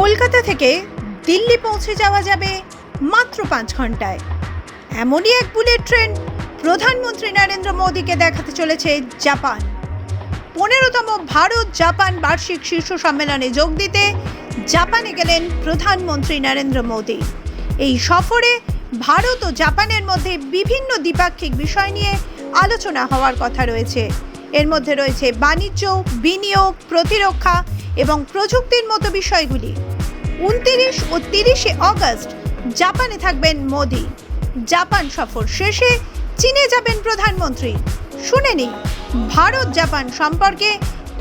কলকাতা থেকে দিল্লি পৌঁছে যাওয়া যাবে মাত্র পাঁচ ঘন্টায়। এমনই এক বুলেট ট্রেন প্রধানমন্ত্রী নরেন্দ্র মোদীকে দেখাতে চলেছে জাপান। পনেরোতম ভারত জাপান বার্ষিক শীর্ষ সম্মেলনে যোগ দিতে জাপানে গেলেন প্রধানমন্ত্রী নরেন্দ্র মোদী। এই সফরে ভারত ও জাপানের মধ্যে বিভিন্ন দ্বিপাক্ষিক বিষয় নিয়ে আলোচনা হওয়ার কথা রয়েছে। এর মধ্যে রয়েছে বাণিজ্য, বিনিয়োগ, প্রতিরক্ষা এবং প্রযুক্তির মতো বিষয়গুলি উনতিরিশ ও তিরিশে অগস্ট জাপানে থাকবেন মোদি জাপান সফর শেষে চীনে যাবেন প্রধানমন্ত্রী শুনে নিই ভারত জাপান সম্পর্কে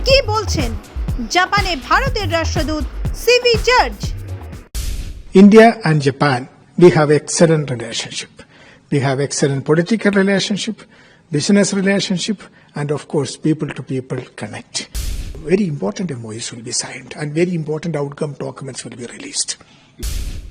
কি বলছেন জাপানে ভারতের রাষ্ট্রদূত CV George India and Japan, we have excellent relationship. We have excellent political relationship, business relationship, and of course, people to people connect. Very important MOUs will be signed and very important outcome documents will be released.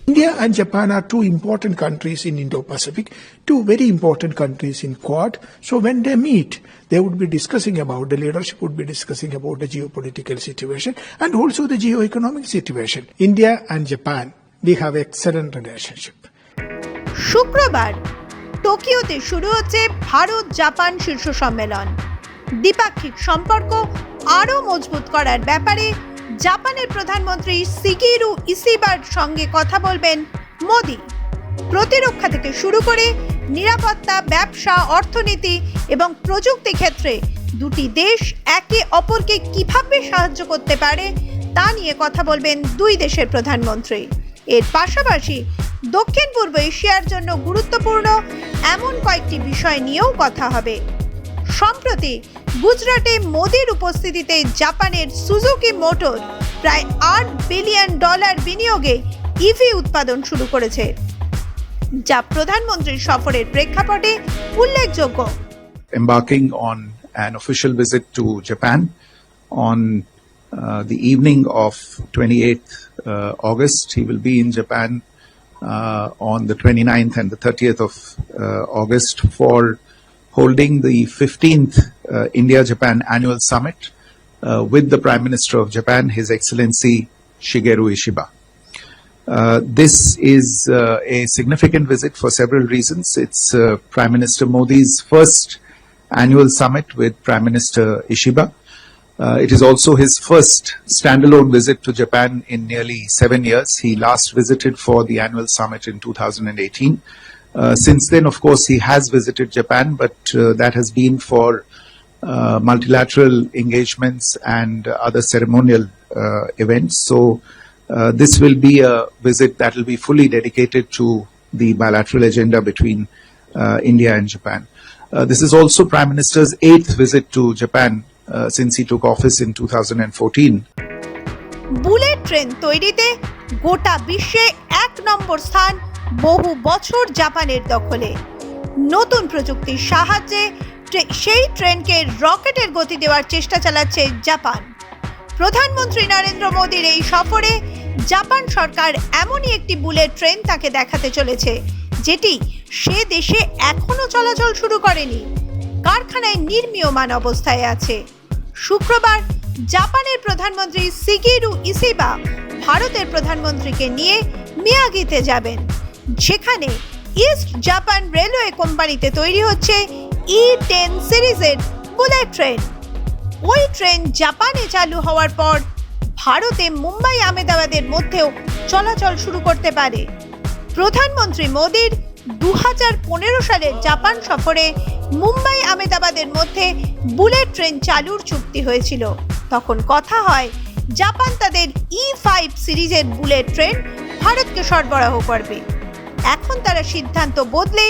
India and Japan are two important countries in Indo-Pacific, two very important countries in Quad. So when they meet, they would be discussing about, the leadership would be discussing about the geopolitical situation and also the geo-economic situation. India and Japan, we have excellent relationship. শুক্রবার টোকিওতে শুরু হচ্ছে Bharat Japan শীর্ষ সম্মেলন দ্বিপাক্ষিক সম্পর্ক আরও মজবুত করার ব্যাপারে জাপানের প্রধানমন্ত্রী সিগিরু ইসিবার সঙ্গে কথা বলবেন মোদি। প্রতিরক্ষা থেকে শুরু করে নিরাপত্তা, ব্যবসা, অর্থনীতি এবং প্রযুক্তি ক্ষেত্রে দুটি দেশ একে অপরকে কীভাবে সাহায্য করতে পারে তা নিয়ে কথা বলবেন দুই দেশের প্রধানমন্ত্রী। এর পাশাপাশি দক্ষিণ পূর্ব এশিয়ার জন্য গুরুত্বপূর্ণ এমন কয়েকটি বিষয় নিয়েও কথা হবে। সম্প্রতি গুজরাটে মোদির উপস্থিতিতে জাপানের সুজুকি মোটর প্রায় আট বিলিয়ন ডলার বিনিয়োগে ইভি উৎপাদন শুরু করেছে যা প্রধানমন্ত্রীর সফরের প্রেক্ষাপটে উল্লেখযোগ্য embarking on an official visit to Japan on uh, the evening of 28th uh, August. He will be in Japan uh, on the 29th and the 30th of uh, August for holding the 15th uh, India-Japan annual summit uh, with the Prime Minister of Japan, His Excellency Shigeru Ishiba. Uh, this is uh, a significant visit for several reasons. It's uh, Prime Minister Modi's first annual summit with Prime Minister Ishiba. Uh, it is also his first standalone visit to Japan in nearly seven years. He last visited for the annual summit in 2018. Uh, since then, of course, he has visited Japan, but uh, that has been for uh, multilateral engagements and other ceremonial uh, events. So, uh, this will be a visit that will be fully dedicated to the bilateral agenda between uh, India and Japan. Uh, this is also Prime Minister's eighth visit to Japan uh, since he took office in 2014. Bullet train তৈরিতে গোটা বিশ্বে এক নম্বর স্থান বহু বছর জাপানের দখলে। নতুন প্রযুক্তির সাহায্যে সেই ট্রেনকে রকেটের গতি দেওয়ার চেষ্টা চালাচ্ছে জাপান। প্রধানমন্ত্রী নরেন্দ্র মোদীর এই সফরে জাপান সরকার এমনই একটি বুলেট ট্রেন তাকে দেখাতে চলেছে, যেটি সে দেশে এখনও চলাচল শুরু করেনি। কারখানায় নির্মীয়মান অবস্থায় আছে। শুক্রবার জাপানের প্রধানমন্ত্রী সিগিরু ইসিবা ভারতের প্রধানমন্ত্রীকে নিয়ে মিয়াগিতে যাবেন। সেখানে ইস্ট জাপান রেলওয়ে কোম্পানিতে তৈরি হচ্ছে ই টেন সিরিজের বুলেট ট্রেন ওই ট্রেন জাপানে চালু হওয়ার পর ভারতে মুম্বাই আমেদাবাদের মধ্যেও চলাচল শুরু করতে পারে। প্রধানমন্ত্রী মোদীর দু পনেরো সালের জাপান সফরে মুম্বাই আমেদাবাদের মধ্যে বুলেট ট্রেন চালুর চুক্তি হয়েছিল। তখন কথা হয়, জাপান তাদের ই ফাইভ সিরিজের বুলেট ট্রেন ভারতকে সরবরাহ করবে। এখন তারা সিদ্ধান্ত বদলে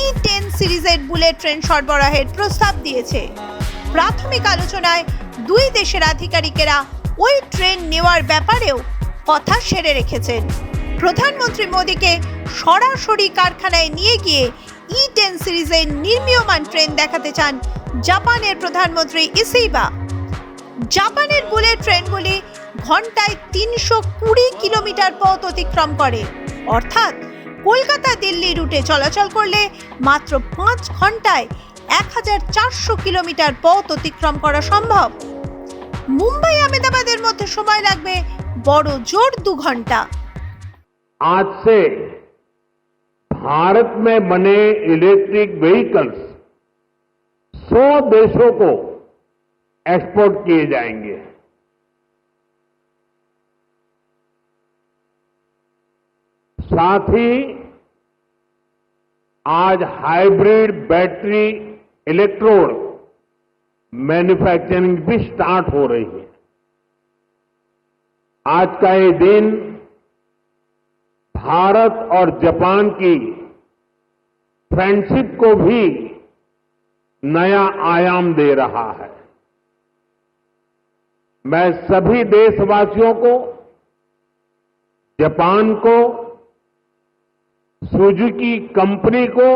ই টেন সিরিজের বুলেট ট্রেন সরবরাহের প্রস্তাব দিয়েছে। প্রাথমিক আলোচনায় দুই দেশের আধিকারিকেরা ওই ট্রেন নেওয়ার ব্যাপারেও কথা সেরে রেখেছেন। প্রধানমন্ত্রী মোদীকে সরাসরি কারখানায় নিয়ে গিয়ে ই টেন সিরিজের নির্মীয়মান ট্রেন দেখাতে চান জাপানের প্রধানমন্ত্রী ইসিবা। জাপানের বুলেট ট্রেনগুলি ঘন্টায় তিনশো কুড়ি কিলোমিটার পথ অতিক্রম করে। অর্থাৎ কলকাতা দিল্লি রুটে চলাচল করলে মাত্র পাঁচ ঘন্টায় এক হাজার চারশো কিলোমিটার পথ অতিক্রম করা সম্ভব মুম্বাই আমেদাবাদের মধ্যে সময় লাগবে বড় জোর দু ঘন্টা आज से भारत में बने इलेक्ट्रिक व्हीकल्स 100 देशों को एक्सपोर्ट किए जाएंगे साथ ही आज हाइब्रिड बैटरी इलेक्ट्रोड मैन्युफैक्चरिंग भी स्टार्ट हो रही है। आज का ये दिन भारत और जापान की फ्रेंडशिप को भी नया आयाम दे रहा है। मैं सभी देशवासियों को, जापान को सुजुकी कंपनी को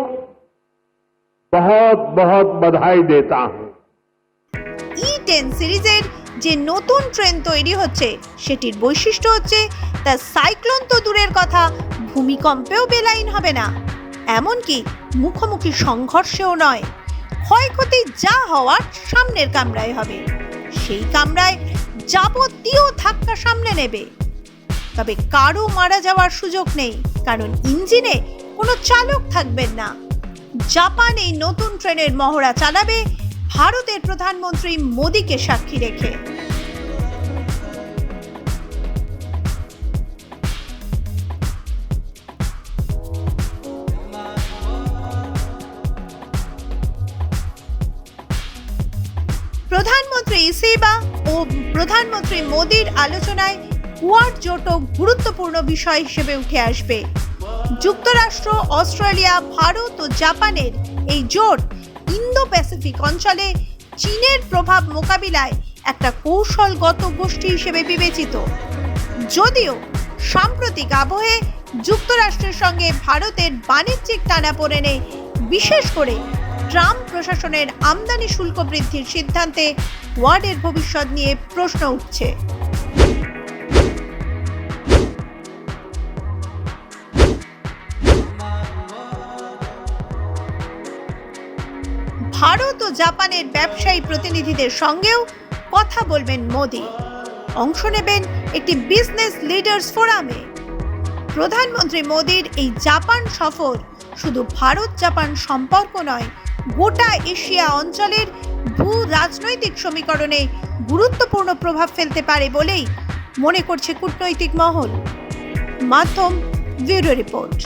बहुत बहुत बधाई देता हूं ই টেন সিরিজের যে নতুন ট্রেন তৈরি হচ্ছে সেটির বৈশিষ্ট্য হচ্ছে তার সাইক্লোন তো দূরের কথা ভূমিকম্পেও বেলাইন হবে না এমনকি মুখোমুখি সংঘর্ষেও নয় ক্ষয়ক্ষতি যা হওয়ার সামনের কামরায় হবে সেই কামরায় যাবতীয় ধাক্কা সামনে নেবে তবে কারও মারা যাওয়ার সুযোগ নেই কারণ ইঞ্জিনে কোনো চালক থাকবেন না। জাপান এই নতুন ট্রেনের মহড়া চালাবে ভারতের প্রধানমন্ত্রী মোদীকে সাক্ষী রেখে। প্রধানমন্ত্রী ইসিবা ও প্রধানমন্ত্রী মোদীর আলোচনায় কুয়ার জোটও গুরুত্বপূর্ণ বিষয় হিসেবে উঠে আসবে। যুক্তরাষ্ট্র, অস্ট্রেলিয়া, ভারত ও জাপানের এই জোট ইন্দো প্যাসিফিক অঞ্চলে চীনের প্রভাব মোকাবিলায় একটা কৌশলগত গোষ্ঠী হিসেবে বিবেচিত। যদিও সাম্প্রতিক আবহে যুক্তরাষ্ট্রের সঙ্গে ভারতের বাণিজ্যিক টানাপোড়েনে বিশেষ করে ট্রাম্প প্রশাসনের আমদানি শুল্ক বৃদ্ধির সিদ্ধান্তে ওয়ার্ডের ভবিষ্যৎ নিয়ে প্রশ্ন উঠছে। ভারত ও জাপানের ব্যবসায়ী প্রতিনিধিদের সঙ্গেও কথা বলবেন মোদি। অংশ নেবেন একটি বিজনেস লিডার্স ফোরামে। প্রধানমন্ত্রী মোদির এই জাপান সফর শুধু ভারত জাপান সম্পর্ক নয়, গোটা এশিয়া অঞ্চলের ভূ রাজনৈতিক সমীকরণে গুরুত্বপূর্ণ প্রভাব ফেলতে পারে বলেই মনে করছে কূটনৈতিক মহল। মাধ্যম ব্যুরো রিপোর্ট।